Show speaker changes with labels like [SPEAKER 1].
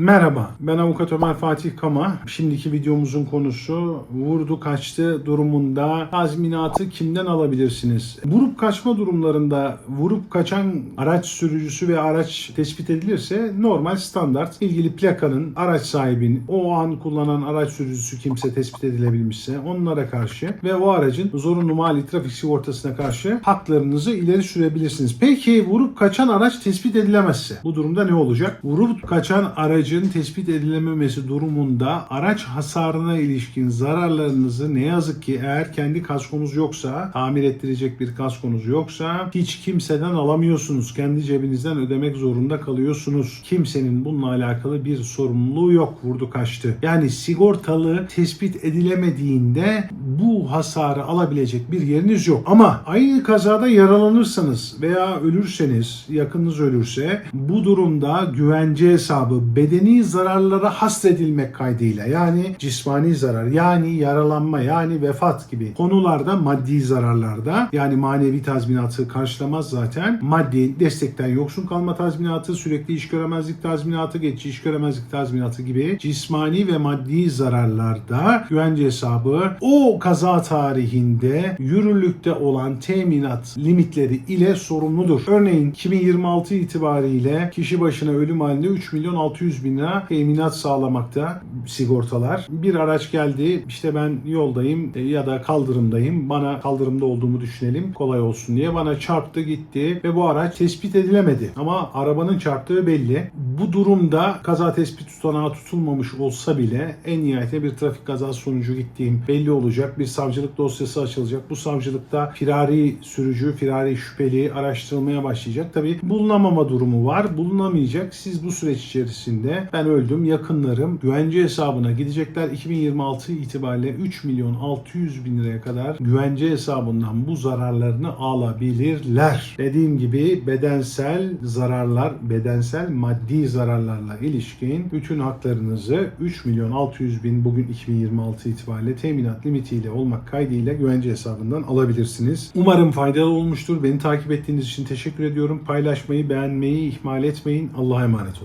[SPEAKER 1] Merhaba, ben avukat Ömer Fatih Kama. Şimdiki videomuzun konusu vurdu kaçtı durumunda tazminatı kimden alabilirsiniz? Vurup kaçma durumlarında vurup kaçan araç sürücüsü ve araç tespit edilirse normal standart ilgili plakanın araç sahibinin o an kullanan araç sürücüsü kimse tespit edilebilmişse onlara karşı ve o aracın zorunlu mali trafik sigortasına karşı haklarınızı ileri sürebilirsiniz. Peki vurup kaçan araç tespit edilemezse bu durumda ne olacak? Vurup kaçan aracın tespit edilememesi durumunda araç hasarına ilişkin zararlarınızı ne yazık ki eğer kendi kaskonuz yoksa, tamir ettirecek bir kaskonuz yoksa hiç kimseden alamıyorsunuz. Kendi cebinizden ödemek zorunda kalıyorsunuz. Kimsenin bununla alakalı bir sorumluluğu yok vurdu kaçtı. Yani sigortalı tespit edilemediğinde bu hasarı alabilecek bir yeriniz yok. Ama aynı kazada yaralanırsanız veya ölürseniz, yakınınız ölürse bu durumda güvence hesabı bedeni zararlara hasredilmek kaydıyla yani cismani zarar yani yaralanma yani vefat gibi konularda maddi zararlarda yani manevi tazminatı karşılamaz zaten. Maddi destekten yoksun kalma tazminatı, sürekli iş göremezlik tazminatı, geçici iş göremezlik tazminatı gibi cismani ve maddi zararlarda güvence hesabı o kaza tarihinde yürürlükte olan teminat limitleri ile sorumludur. Örneğin 2026 itibariyle kişi başına ölüm halinde 3 milyon 600 bin lira teminat sağlamakta sigortalar. Bir araç geldi işte ben yoldayım e, ya da kaldırımdayım. Bana kaldırımda olduğumu düşünelim kolay olsun diye bana çarptı gitti ve bu araç tespit edilemedi. Ama arabanın çarptığı belli. Bu durumda kaza tespit tutanağı tutulmamış olsa bile en nihayetinde bir trafik kazası sonucu gittiğim belli olacak. Bir savcılık dosyası açılacak. Bu savcılıkta firari sürücü, firari şüpheli araştırılmaya başlayacak. Tabi bulunamama durumu var. Bulunamayacak. Siz bu süreç içerisinde ben öldüm, yakınlarım güvence hesabına gidecekler. 2026 itibariyle 3 milyon 600 bin liraya kadar güvence hesabından bu zararlarını alabilirler. Dediğim gibi bedensel zararlar, bedensel maddi zararlarla ilişkin bütün haklarınızı 3 milyon 600 bin bugün 2026 itibariyle teminat limitiyle olmak kaydıyla güvence hesabından alabilirsiniz. Umarım faydalı olmuştur. Beni takip ettiğiniz için teşekkür ediyorum. Paylaşmayı, beğenmeyi ihmal etmeyin. Allah'a emanet olun.